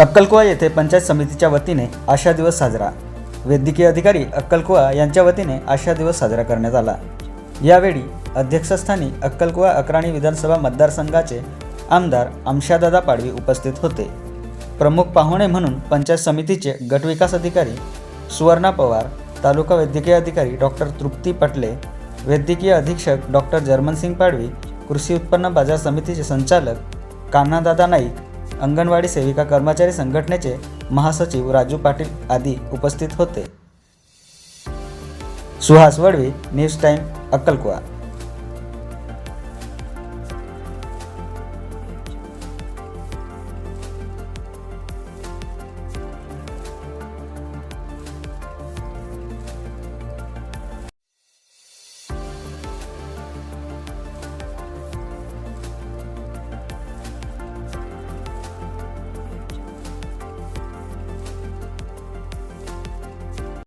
अक्कलकुवा येथे पंचायत समितीच्या वतीने आशा दिवस साजरा. वैद्यकीय अधिकारी अक्कलकुवा यांच्या वतीने आशा दिवस साजरा करण्यात आला. यावेळी अध्यक्षस्थानी अक्कलकुवा अक्राणी विधानसभा मतदारसंघाचे आमदार आमशादादा पाडवी उपस्थित होते. प्रमुख पाहुणे म्हणून पंचायत समितीचे गटविकास अधिकारी सुवर्णा पवार तालुका वैद्यकीय अधिकारी डॉक्टर तृप्ती पटले वैद्यकीय अधीक्षक डॉक्टर जर्मनसिंग पाडवी कृषी उत्पन्न बाजार समितीचे संचालक कान्हादादा नाईक अंगणवाडी सेविका कर्मचारी संघटनेचे महासचिव राजू पाटील आदी उपस्थित होते. सुहास वडवी न्यूज टाईम अक्कलकुवा.